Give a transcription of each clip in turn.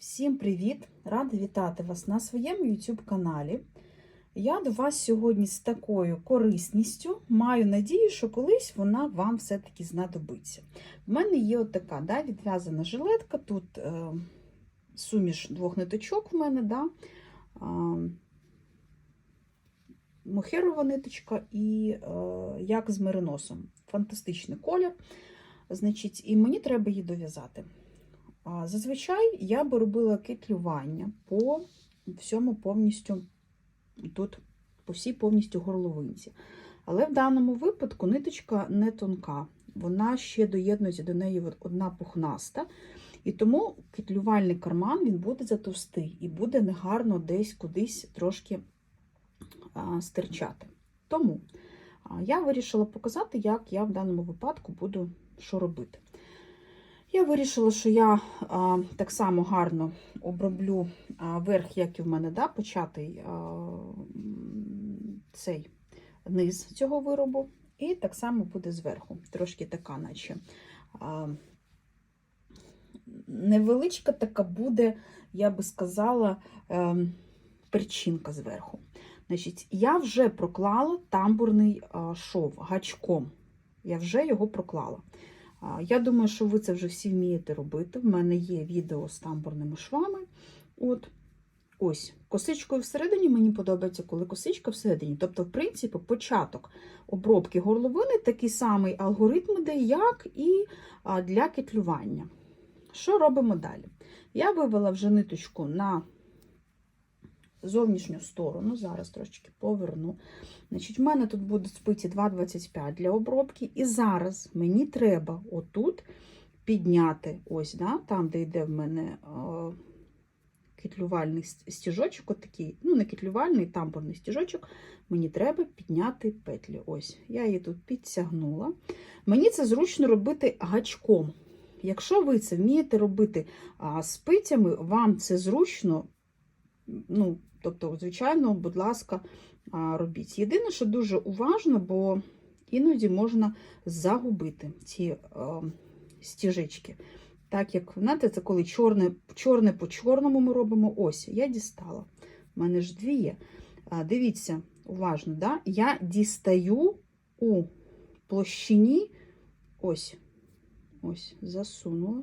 Всім привіт! Рада вітати вас на своєму YouTube каналі. Я до вас сьогодні з такою корисністю. Маю надію, що колись вона вам все-таки знадобиться. У мене є от така да, відв'язана жилетка. Тут е, суміш двох ниточок в мене, да, е, мохерова ниточка і е, як з мериносом. Фантастичний колір. Значить, і мені треба її дов'язати. Зазвичай я би робила китлювання по всьому повністю тут, по всій повністю горловинці. Але в даному випадку ниточка не тонка, вона ще доєднується до неї одна пухнаста. І тому китлювальний карман він буде затовстий і буде негарно десь кудись трошки стирчати. Тому я вирішила показати, як я в даному випадку буду що робити. Я вирішила, що я а, так само гарно оброблю а, верх, як і в мене, да, початий а, цей низ цього виробу, і так само буде зверху. Трошки така, наче а, невеличка така буде, я би сказала, е, перчинка зверху. Значить, Я вже проклала тамбурний а, шов гачком. Я вже його проклала. Я думаю, що ви це вже всі вмієте робити. В мене є відео з тамбурними швами. От, ось, косичкою всередині мені подобається, коли косичка всередині. Тобто, в принципі, початок обробки горловини такий самий алгоритм іде, як і для кетлювання. Що робимо далі? Я вивела вже ниточку на зовнішню сторону, зараз трошечки поверну. Значить, В мене тут будуть спиці 2,25 для обробки. І зараз мені треба отут підняти, ось, да, там, де йде в мене о, китлювальний стіжочок, отакий, ну, не китлювальний, тамбурний стіжочок, мені треба підняти петлі. Ось, Я її тут підтягнула. Мені це зручно робити гачком. Якщо ви це вмієте робити а, спицями, вам це зручно. ну, Тобто, звичайно, будь ласка, робіть. Єдине, що дуже уважно, бо іноді можна загубити ці стіжечки. Так як, знаєте, це коли чорне чорне по чорному ми робимо. Ось, я дістала. У мене ж дві є. Дивіться, уважно, да? я дістаю у площині, ось, ось, засунула.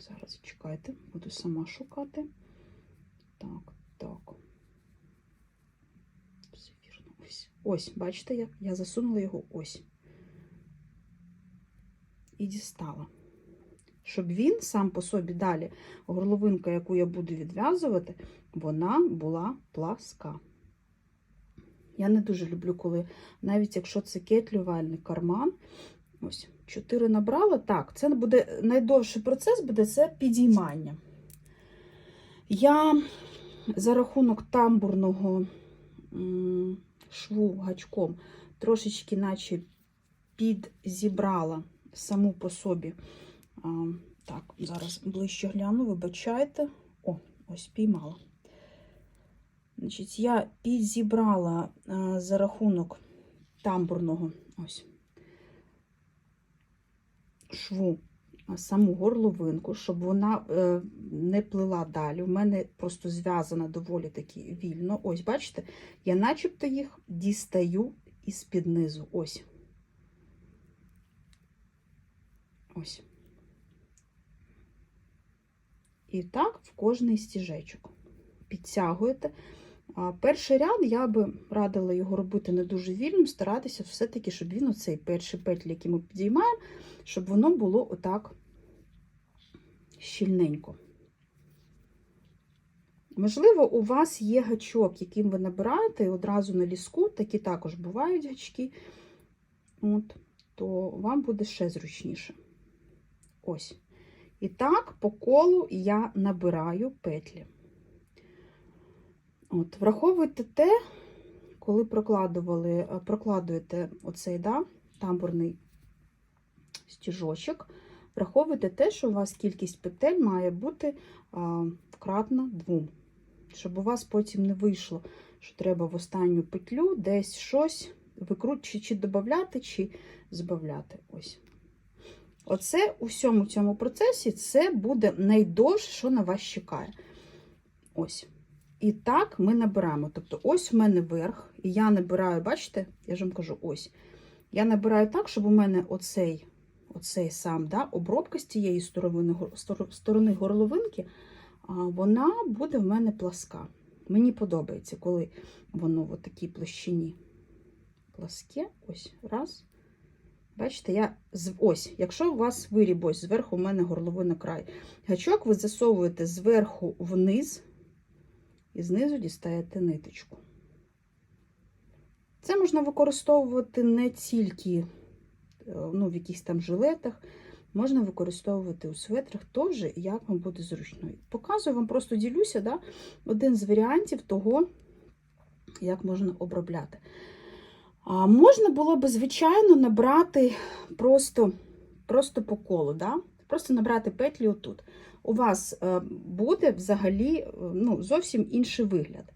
Зараз чекайте, буду сама шукати. Так, так. Все вірно. Ось. Ось, бачите, як я засунула його ось. І дістала. Щоб він сам по собі далі, горловинка, яку я буду відв'язувати, вона була пласка. Я не дуже люблю, коли, навіть якщо це кетлювальний карман, ось, 4 набрала, так, це буде найдовший процес буде це підіймання. Я за рахунок тамбурного шву гачком трошечки, наче підзібрала саму по собі. Так, зараз ближче гляну, вибачайте. О, ось піймала. Значить, Я підзібрала за рахунок тамбурного ось шву саму горловинку, щоб вона е, не плила далі. У мене просто зв'язана доволі таки вільно. Ось, бачите, я начебто їх дістаю із під низу. Ось. Ось. І так в кожний стіжечок. Підтягуєте. Перший ряд я би радила його робити не дуже вільним, старатися все-таки, щоб він оцей перший петлі, який ми підіймаємо, щоб воно було отак щільненько. Можливо, у вас є гачок, яким ви набираєте одразу на ліску, такі також бувають гачки, от, то вам буде ще зручніше. Ось. І так, по колу я набираю петлі. От, Враховуйте те, коли прокладували, прокладуєте оцей да, тамбурний стіжочок, враховуйте те, що у вас кількість петель має бути а, кратна двом. Щоб у вас потім не вийшло, що треба в останню петлю десь щось викручувати, чи додати, чи збавляти. Ось. Оце у всьому цьому процесі це буде найдовше, що на вас чекає. Ось. І так ми набираємо. Тобто, ось в мене верх, і я набираю, бачите, я ж вам кажу, ось. Я набираю так, щоб у мене оцей, оцей сам да, обробка з тієї сторони, сторони горловинки, вона буде в мене пласка. Мені подобається, коли воно в такій площині пласке. Ось, раз. Бачите, я ось, якщо у вас виріб ось зверху у мене горловина край. Гачок ви засовуєте зверху вниз і знизу дістаєте ниточку. Це можна використовувати не тільки ну, в якихось там жилетах, можна використовувати у светрах теж, як вам буде зручно. Показую вам, просто ділюся, да, один з варіантів того, як можна обробляти. А можна було би, звичайно, набрати просто, просто по колу, да? просто набрати петлі отут. У вас е, буде взагалі е, ну, зовсім інший вигляд.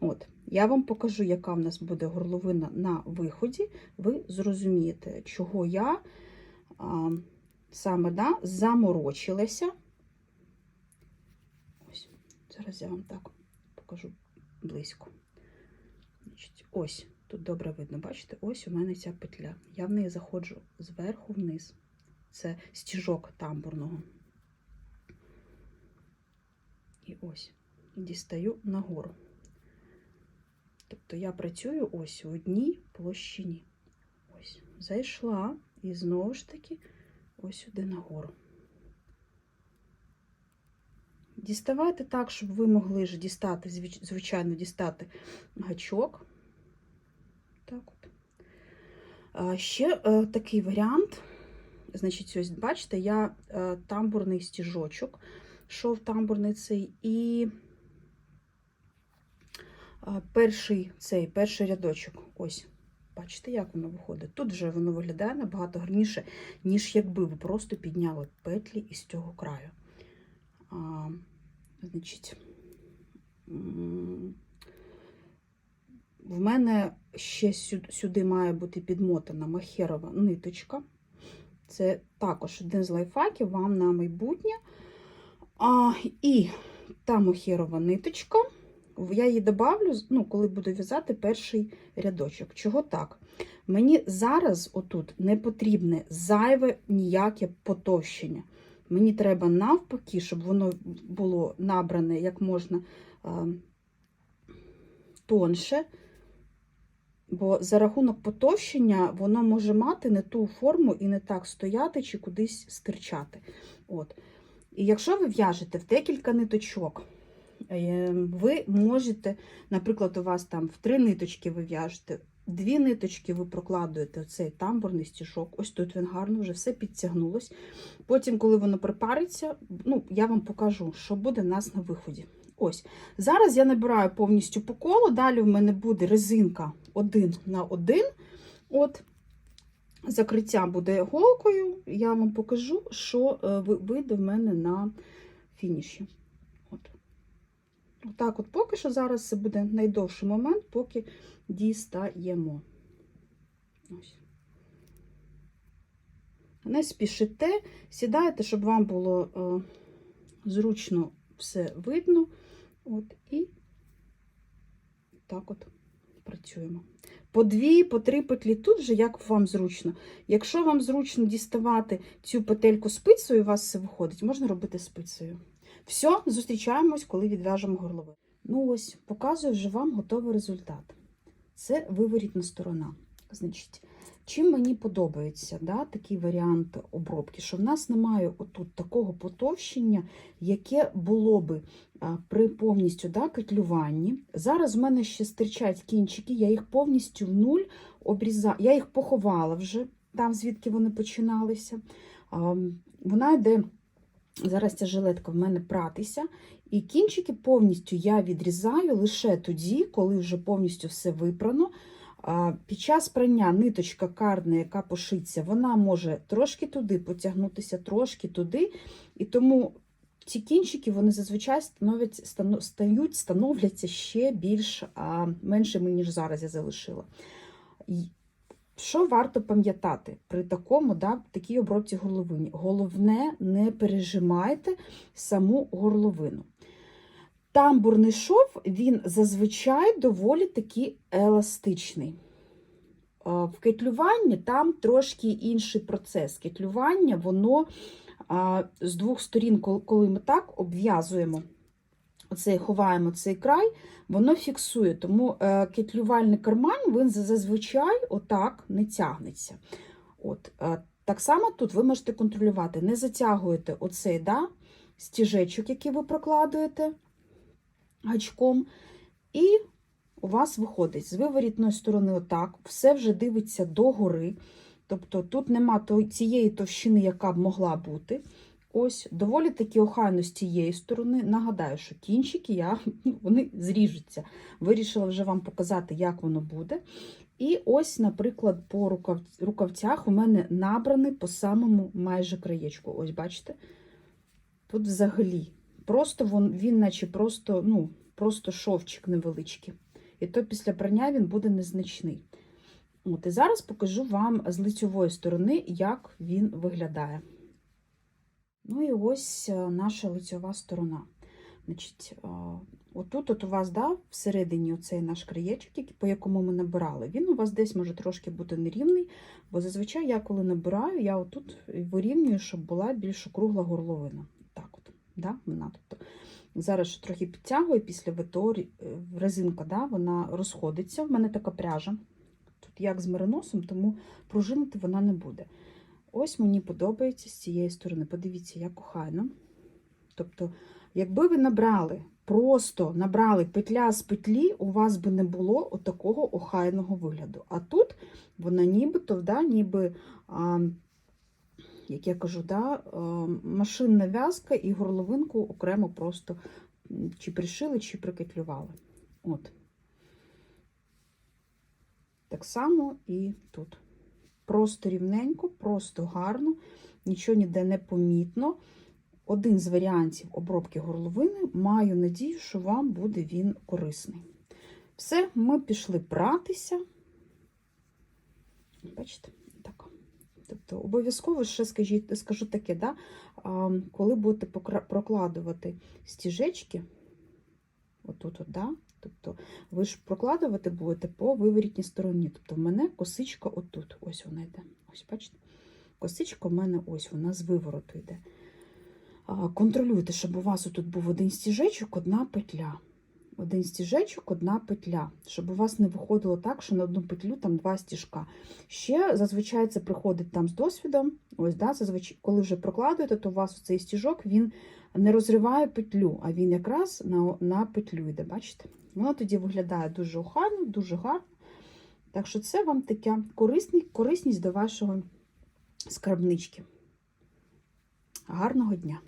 От, я вам покажу, яка в нас буде горловина на виході. Ви зрозумієте, чого я а, саме да, заморочилася. Ось, зараз я вам так покажу близько. Значить, ось, тут добре видно, бачите, ось у мене ця петля. Я в неї заходжу зверху вниз. Це стіжок тамбурного. І ось, дістаю нагору. Тобто я працюю ось у одній площині. Ось, зайшла і знову ж таки ось сюди нагору. Діставайте так, щоб ви могли ж дістати, звичайно, дістати гачок. Так от. Ще е, такий варіант. Значить, ось, бачите, я е, тамбурний стіжочок, шов тамбурний цей, і перший цей, перший рядочок. Ось, бачите, як воно виходить. Тут вже воно виглядає набагато гарніше, ніж якби ви просто підняли петлі із цього краю. А, значить, в мене ще сю- сюди має бути підмотана махерова ниточка. Це також один з лайфхаків вам на майбутнє. А, і та мохерова ниточка, я її добавлю, ну, коли буду в'язати перший рядочок. Чого так? Мені зараз отут не потрібне зайве ніяке потовщення. Мені треба навпаки, щоб воно було набране як можна а, тонше. Бо за рахунок потовщення воно може мати не ту форму і не так стояти чи кудись стирчати. От. І якщо ви в'яжете в декілька ниточок, е, ви можете, наприклад, у вас там в три ниточки ви в'яжете, дві ниточки ви прокладуєте цей тамбурний стіжок. Ось тут він гарно, вже все підтягнулось. Потім, коли воно припариться, ну, я вам покажу, що буде у нас на виході. Ось. Зараз я набираю повністю по колу, далі в мене буде резинка один на один. От. Закриття буде голкою. Я вам покажу, що е, вийде в мене на фініші. От. Отак, от поки що зараз це буде найдовший момент, поки дістаємо. Ось. Не спішите, сідайте, щоб вам було е, зручно все видно. От, і так от працюємо. По дві, по три петлі тут вже як вам зручно. Якщо вам зручно діставати цю петельку спицею, у вас все виходить, можна робити спицею. Все, зустрічаємось, коли відв'яжемо горловину. Ну ось, показую вже вам готовий результат. Це виворітна сторона. Значить, чим мені подобається да, такий варіант обробки, що в нас немає отут такого потовщення, яке було би при повністю да, петлюванні. Зараз в мене ще стирчать кінчики, я їх повністю в нуль обрізаю. Я їх поховала вже там, звідки вони починалися. Вона йде. Зараз ця жилетка в мене пратися, і кінчики повністю я відрізаю лише тоді, коли вже повністю все випрано. Під час прання ниточка карна, яка пошиться, вона може трошки туди потягнутися, трошки туди. І тому ці кінчики вони зазвичай становлять, стають, становляться ще більш а, меншими, ніж зараз я залишила. Що варто пам'ятати при такому, да, такій обробці горловині? Головне, не пережимайте саму горловину. Тамбурний шов, він зазвичай доволі таки еластичний. В кетлюванні там трошки інший процес. Кетлювання, воно з двох сторін, коли ми так обв'язуємо, оцей, ховаємо цей край, воно фіксує. Тому е, кетлювальний карман він зазвичай отак не тягнеться. От, е, так само тут ви можете контролювати. Не затягуєте оцей да, стіжечок, який ви прокладуєте гачком, і у вас виходить з виворітної сторони отак, все вже дивиться догори. Тобто тут нема цієї товщини, яка б могла бути. Ось, доволі таки охайно з цієї сторони. Нагадаю, що кінчики я, ну, вони зріжуться. Вирішила вже вам показати, як воно буде. І ось, наприклад, по рукав... рукавцях у мене набраний по самому майже краєчку. Ось, бачите? Тут взагалі. Просто він, він наче просто, ну, просто шовчик невеличкий. І то після прання він буде незначний. От, і зараз покажу вам з лицьової сторони, як він виглядає. Ну і ось е, наша лицьова сторона. Значить, отут от у вас да, всередині оцей наш краєчок, по якому ми набирали, він у вас десь може трошки бути нерівний, бо зазвичай я коли набираю, я отут вирівнюю, щоб була більш округла горловина. Так от, да, вона, тобто, зараз трохи підтягую після ВТО, е, резинка, да, вона розходиться. В мене така пряжа. Тут як з мериносом, тому пружинити вона не буде. Ось мені подобається з цієї сторони. Подивіться, як охайно. Тобто, якби ви набрали, просто набрали петля з петлі, у вас би не було отакого охайного вигляду. А тут вона нібито, да, ніби, а, як я кажу, да, машинна в'язка і горловинку окремо просто чи пришили, чи прикетлювали. От. Так само і тут. Просто рівненько, просто гарно, нічого ніде не помітно. Один з варіантів обробки горловини. Маю надію, що вам буде він корисний. Все, ми пішли пратися. Бачите, так. Тобто, обов'язково ще скажіть, скажу таке, да? коли будете прокладувати стіжечки, отут, от, да? Тобто, ви ж прокладувати будете по виворітній стороні. Тобто, в мене косичка отут, ось вона йде. Ось, бачите? Косичка в мене ось, вона з вивороту йде. Контролюйте, щоб у вас тут був один стіжечок, одна петля. Один стіжечок, одна петля, щоб у вас не виходило так, що на одну петлю там два стіжка. Ще зазвичай це приходить там з досвідом. Ось, да, зазвичай, коли вже прокладуєте, то у вас цей стіжок він не розриває петлю, а він якраз на, на петлю йде. Бачите? Воно тоді виглядає дуже охайно, дуже гарно. Так що це вам така корисність, корисність до вашого скарбнички. Гарного дня!